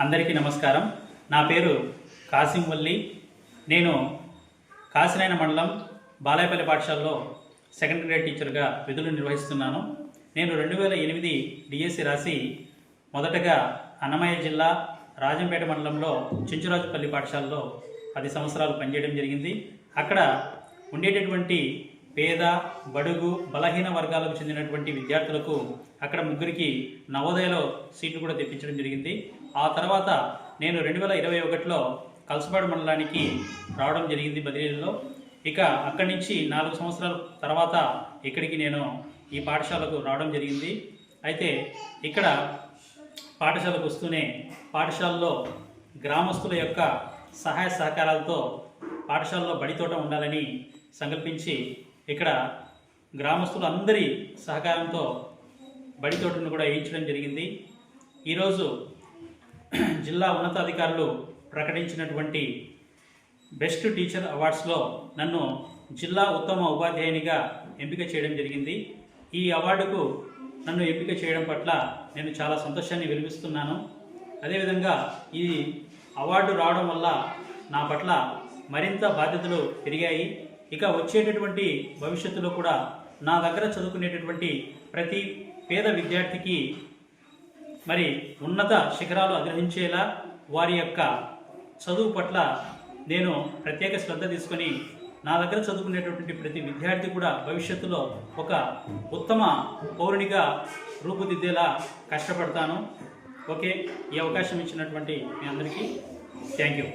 అందరికీ నమస్కారం. నా పేరు కాసింవల్లి. నేను కాసినాయన మండలం బాలాయపల్లి పాఠశాలలో సెకండ్ గ్రేడ్ టీచర్గా విధులు నిర్వహిస్తున్నాను. నేను రెండు వేల ఎనిమిది డిఎస్సి రాసి మొదటగా అన్నమయ్య జిల్లా రాజంపేట మండలంలో చించురాజుపల్లి పాఠశాలలో పది సంవత్సరాలు పనిచేయడం జరిగింది. అక్కడ ఉండేటటువంటి పేద బడుగు బలహీన వర్గాలకు చెందినటువంటి విద్యార్థులకు అక్కడ ముగ్గురికి నవోదయలో సీట్లు కూడా తెప్పించడం జరిగింది. ఆ తర్వాత నేను రెండు వేల ఇరవై ఒకటిలో కలసపాడు మండలానికి రావడం జరిగింది బదిలీలో. ఇక అక్కడి నుంచి నాలుగు సంవత్సరాల తర్వాత ఇక్కడికి నేను ఈ పాఠశాలకు రావడం జరిగింది. అయితే ఇక్కడ పాఠశాలకు వస్తూనే పాఠశాలలో గ్రామస్తుల యొక్క సహాయ సహకారాలతో పాఠశాలలో బడితోట ఉండాలని సంకల్పించి ఇక్కడ గ్రామస్తులు అందరి సహకారంతో బడితోటను కూడా వేయించడం జరిగింది. ఈరోజు జిల్లా ఉన్నతాధికారులు ప్రకటించినటువంటి బెస్ట్ టీచర్ అవార్డ్స్లో నన్ను జిల్లా ఉత్తమ ఉపాధ్యాయునిగా ఎంపిక చేయడం జరిగింది. ఈ అవార్డుకు నన్ను ఎంపిక చేయడం పట్ల నేను చాలా సంతోషాన్ని వినిపిస్తున్నాను అదేవిధంగా ఈ అవార్డు రావడం వల్ల నా పట్ల మరింత బాధ్యతలు పెరిగాయి. ఇక వచ్చేటటువంటి భవిష్యత్తులో కూడా నా దగ్గర చదువుకునేటటువంటి ప్రతి పేద విద్యార్థికి మరి ఉన్నత శిఖరాలు అగ్రహించేలా వారి యొక్క చదువు పట్ల నేను ప్రత్యేక శ్రద్ధ తీసుకొని నా దగ్గర చదువుకునేటటువంటి ప్రతి విద్యార్థి కూడా భవిష్యత్తులో ఒక ఉత్తమ పౌరునిగా రూపుదిద్దేలా కష్టపడతాను. ఓకే ఈ అవకాశం ఇచ్చినటువంటి మీ అందరికీ థ్యాంక్ యూ.